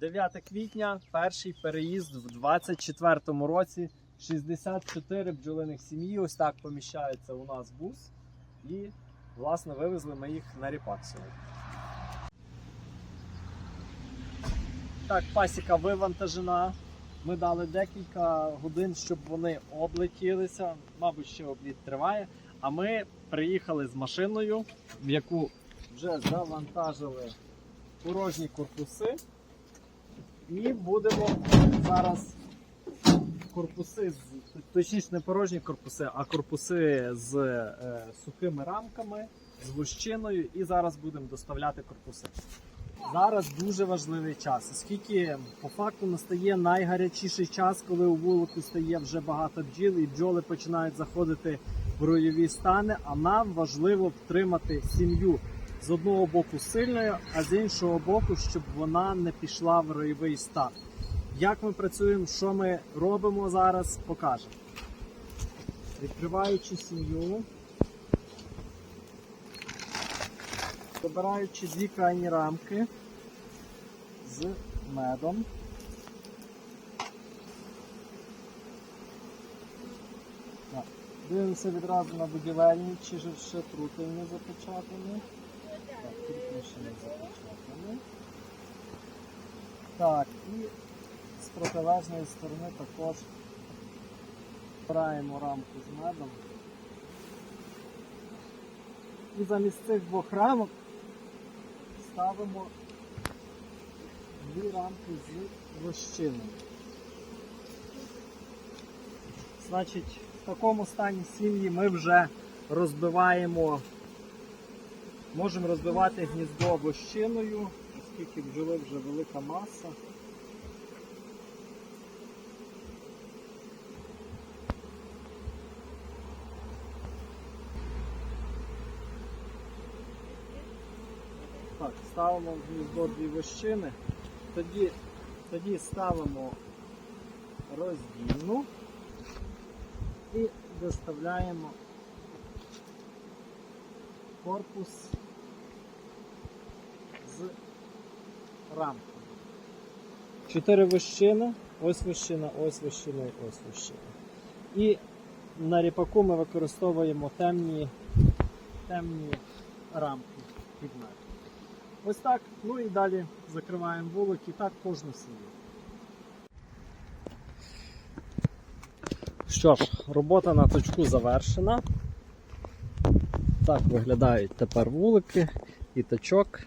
9 квітня, перший переїзд в 24-му році. 64 бджолиних сім'ї. Ось так поміщається у нас бус. І, власне, вивезли ми їх на ріпак сьогодні. Так, пасіка вивантажена. Ми дали декілька годин, щоб вони облетілися. Мабуть, ще обліт триває. А ми приїхали з машиною, в яку вже завантажили порожні корпуси. І будемо зараз корпуси, точніше не порожні корпуси, а корпуси з е, сухими рамками, з вощиною. І зараз будемо доставляти корпуси. Зараз дуже важливий час, оскільки по факту настає найгарячіший час, коли у вулику стає вже багато бджіл, і бджоли починають заходити в ройові стани. А нам важливо втримати сім'ю з одного боку сильною, а з іншого боку, щоб вона не пішла в ройовий стан. Як ми працюємо, що ми робимо зараз, покажемо. Відкриваючи сім'ю, Забираючи дві крайні рамки з медом. Дивимося відразу на будівельні, чи ще трути не запечатані. Так, ще не. Так, і з протилежної сторони також збираємо рамку з медом. І замість цих двох рамок ставимо дві рамки з розчином. Значить, в такому стані сім'ї ми вже розбиваємо, можемо розбивати гніздо вощиною, оскільки бджоли вже велика маса. Так, ставимо в гніздо дві вощини, тоді, тоді ставимо роздільну і доставляємо корпус з рамкою. Чотири вощини, ось вощина, ось вощина і ось вощина. І на ріпаку ми використовуємо темні, темні рамки під мед. Ось так. Ну і далі закриваємо вулик і так кожну сім'ю. Що ж, робота на точку завершена. Так виглядають тепер вулики і точок.